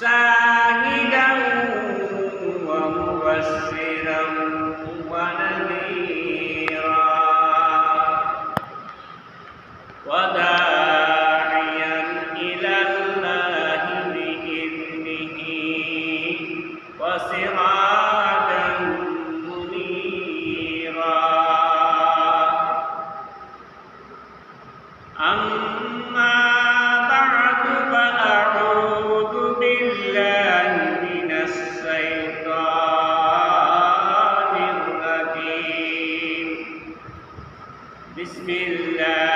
شاهدا ومبشرا بسم الله.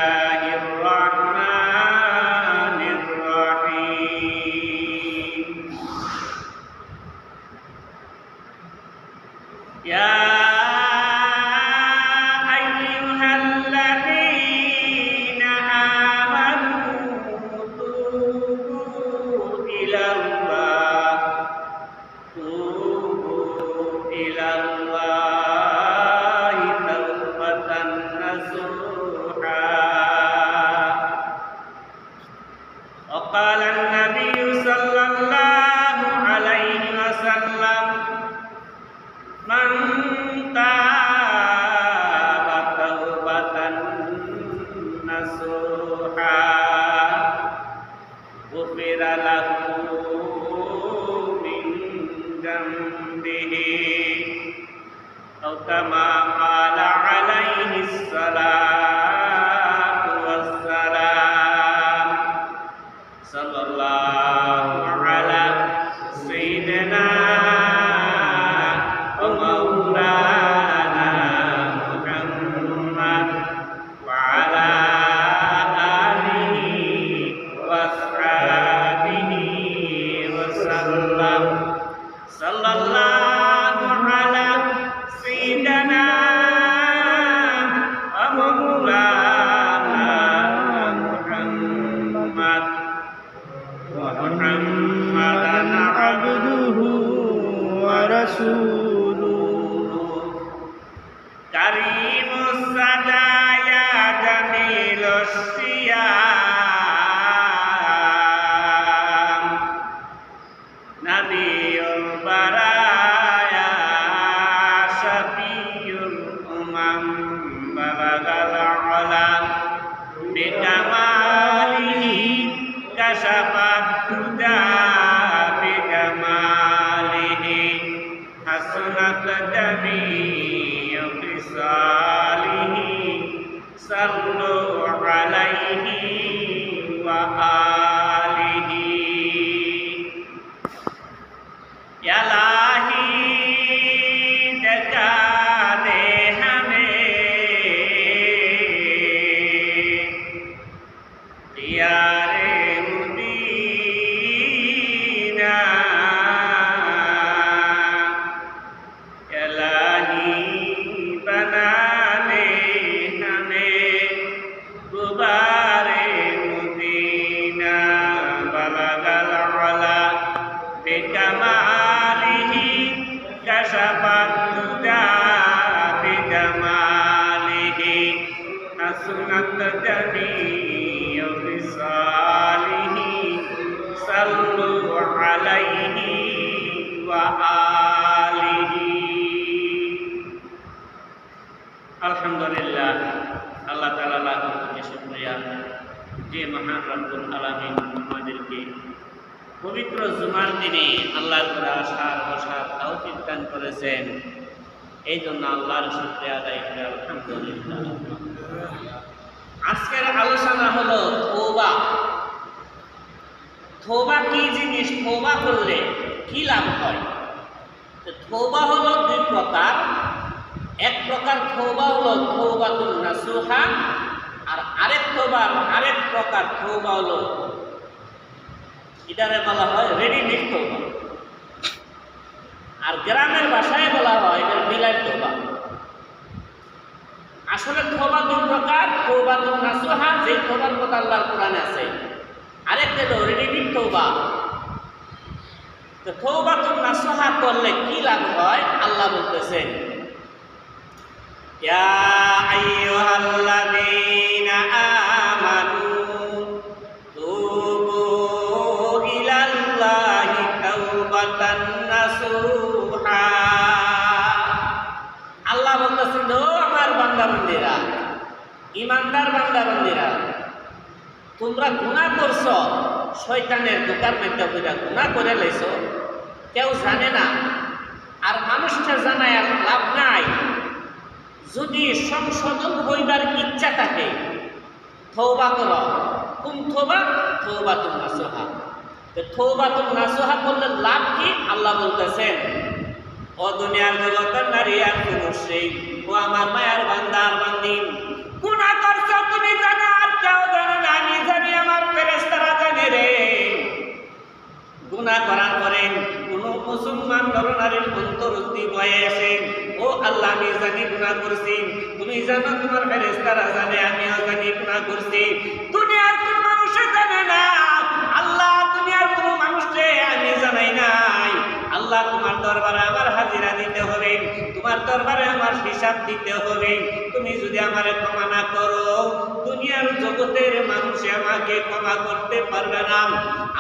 أو كما قال عليه الصلاة ورسوله كريم السدايا جميل الصيام نبي البرايا حسنت وآله الحمد لله আল্লাহ তাআলা লাখ কোটি শুকরিয়া যে মহান রব্বুল আলামিন আমাদেরকে পবিত্র জুমার দিনে আল্লাহর করে আসার বসার তৌফিক দান করেছেন এই জন্য আল্লাহর শুক্রিয়া আদায় করে আলহামদুলিল্লাহ আজকের আলোচনা হলো থোবা থোবা কি জিনিস থোবা করলে কি লাভ হয়? থোবা হলো দুই প্রকার। এক প্রকার থোবা হলো থৌবাতুল নাসুহা, আর আরেক থোবা, আরেক প্রকার থোবা হলো এটারে বলা হয় রেডিমেড তৌবা আর গ্রামের ভাষায় বলা হয় এটা বিলাইট তৌবা আসলে থোবা দুই প্রকার তৌবা তো নাসুহা যে থোবার কথা আল্লাহর কোরআনে আছে আরেকটা হলো রেডিমেড তৌবা তো নাসহা করলে কি লাভ হয়? আল্লাহ বলতেছেন আল্লাহ বলতেছেন আমার বান্দা বন্দিরা ইমানদার বান্দা বন্দিরা তোমরা গুণা করছ শয়তানের দোকান মধ্যে বুঝা গুণা করে লাইছ, কেউ জানে না। আর মানুষটা জানায় লাভ নাই। যদি সংশোধন হইবার ইচ্ছা থাকে, থৌবা কর। কোন থৌবা? থৌবা তুম নাসোহা। থৌবা তুম নাসোহা করলে লাভ কি? আল্লাহ বলতেছেন, ও দুনিয়ার জগতের নারী আর পুরুষ সেই ও আমার মায়ার বান্দার বান্দিন। গুণা করছ, তুমি আল্লাহ আমি জানি গুণা করছি। তুমি জানো তোমার ফেরেস্তারা জানে আমিও জানি গুণা করছি। দুনিয়ার কোন মানুষে জানে না। আল্লাহ দুনিয়ার কোন মানুষকে আমি জানাই নাই। আল্লাহ তোমার দরবারে আমার হাজিরা দিতে হবে। তোমার দরবারে আমার হিসাব দিতে হবে। তুমি যদি আমারে ক্ষমা না করো, দুনিয়ার জগতের মানুষে আমাকে ক্ষমা করতে পারবে না।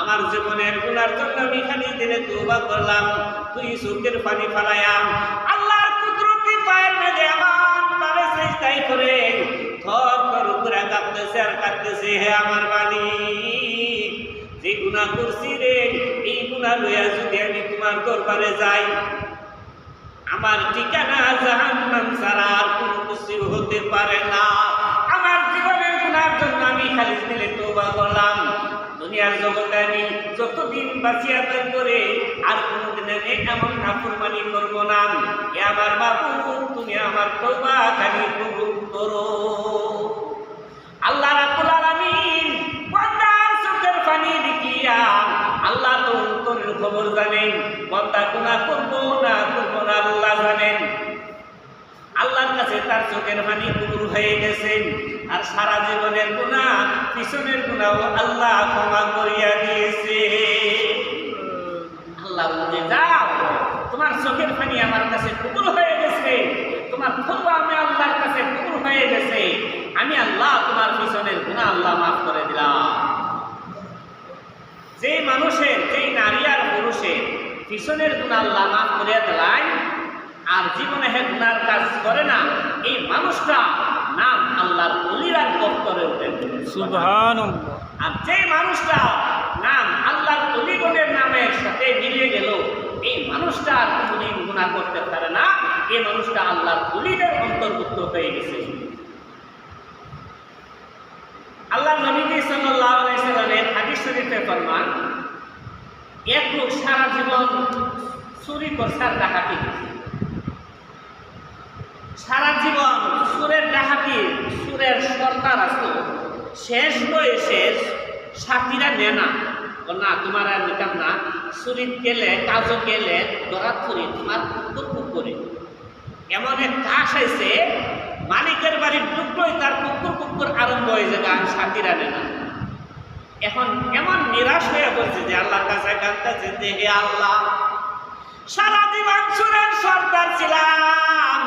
আমার জীবনের গুণার জন্য আমি খালি দিনে তৌবা করলাম। তুই চোখের পানি ফালায়াম পায়ের মেঘে আমার তারে চেষ্টাই করে থর থর উপরে কাঁপতেছে আর কাঁপতেছে, হে আমার মালিক, যে গুণা করছি রে, এই গুণা লইয়া যদি আমি তোমার দরবারে যাই, আমার ঠিকানা জাহান্নাম ছাড়া আর কোনো কিছু হতে পারে না। আমার জীবনের গুণার জন্য আমি খালি দিলে তোবা করলাম। দুনিয়ার জগতে করে আর আমি এমন নাফরমানি করব না। এ আমার বাবু, তুমি আমার কবুল করো। আল্লাহ রাব্বুল আলামিন চোখের পানি দেখিয়া আল্লাহ তো অন্তরের খবর জানেন। করব না করব না আল্লাহ জানেন। আল্লাহর কাছে তার চোখের পানি কবুল হয়ে গেছে। আর সারা জীবনের গুনাহ, পিছনের গুনাহও আল্লাহ ক্ষমা করিয়া দিয়েছে আল্লাহ বলছে যাও তোমার চোখের পানি আমার কাছে কবুল হয়ে গেছে তোমার তওবা আমি আল্লাহর কাছে কবুল হয়ে গেছে। আমি আল্লাহ তোমার পিছনের গুনাহ আল্লাহ মাফ করে দিলাম। যে মানুষের যেই নারী আর পুরুষের পিছনের গুণা আল্লাহ মাফ করিয়া দিলাই আর জীবনে হে গুনার কাজ করে না এই মানুষটা নাম আল্লাহর অলিরার দপ্তরে উঠে সুবহান আর যে মানুষটা নাম আল্লাহর অলিগণের নামের সাথে মিলিয়ে গেল এই মানুষটা আর কোনোদিন গুণা করতে পারে না। এই মানুষটা আল্লাহর অলিদের অন্তর্ভুক্ত হয়ে গেছে। আল্লাহ নবীজি সাল্লাল্লাহু আলাইহি সাল্লামের হাদিস শরীফে ফরমান, এক লোক সারা জীবন চুরি করছে আর ডাকাতি। সারা জীবন সুরের ডাকাতি, সুরের সরকার আসতো শেষ বয়সে সাথীরা নে। না না, তোমার আর নিতাম না। সুরিত গেলে কাজও গেলে দরাত করি, তোমার কুকুর করে। এমন এক কাশ হয়েছে, মালিকের বাড়ির টুকরোই তার কুকুর কুকুর আরম্ভ হয়ে হয়েছে, গান সাথীরা নে না। এখন এমন নিরাশ হয়ে পড়ছে যে আল্লাহর কাছে কাঁদতেছে যে হে আল্লাহ, সারা জীবন সুরের সর্দার ছিলাম,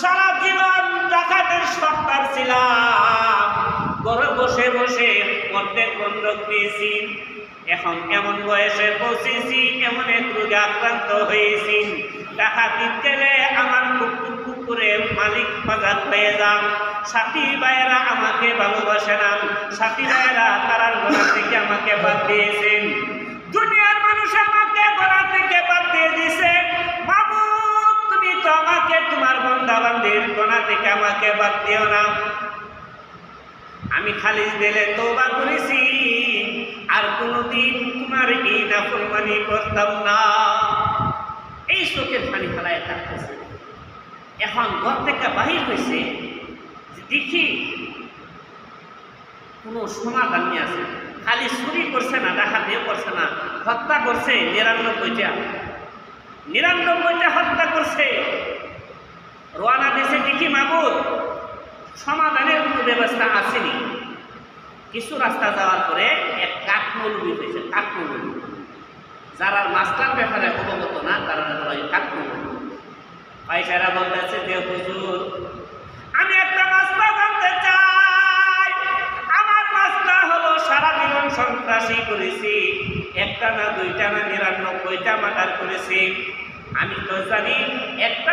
সারা জীবন ডাকাতের সর্দার ছিলাম। ঘরে বসে বসে অর্ধেক বন্ধক পেয়েছি এখন এমন বয়সে পৌঁছেছি, এমন এক রোগে আক্রান্ত হয়েছি। ডাকাতি গেলে আমার মালিক বাজার হয়ে যান। সাথী ভাইয়েরা আমাকে ভালোবাসে না। সাথী ভাইয়েরা তারার গোড়া থেকে আমাকে বাদ দিয়েছেন। দুনিয়ার মানুষ আমাকে গোড়া থেকে বাদ দিয়ে মাবুদ তুমি তো আমাকে তোমার বন্ধা বান্ধির গোনা থেকে আমাকে বাদ দিও না। আমি খালিজ দিলে তোবা করেছি। আর কোনোদিন তোমার এই নাফরমানি করতাম না। এই চোখের পানি ফেলায় থাকতেছে এখন ঘর থেকে বাহির হয়েছে দেখি কোনো সমাধান নিয়ে আছে। খালি চুরি করছে না দেখা ডাকাতিও করছে না, হত্যা করছে নিরানব্বইটা। নিরানব্বইটা হত্যা করছে। রোয়ানা দেশে দেখি মাবুদ, সমাধানের কোনো ব্যবস্থা আসেনি। কিছু রাস্তা যাওয়ার পরে এক কাঠমৌলবি হয়েছে, কাঠমৌলবি। যারা মাস্টার ব্যাপারে অবগত না, তারা বলা থাকবে পয়সারা বলতেছে যে হুজুর, আমি একটা মাস্টার জানতে চাই। আমার মাস্টার হলো সারা জীবন সন্ত্রাসী করেছি। একটা না দুইটা না নিরানব্বইটা মার্ডার করেছি। আমি তো জানি একটা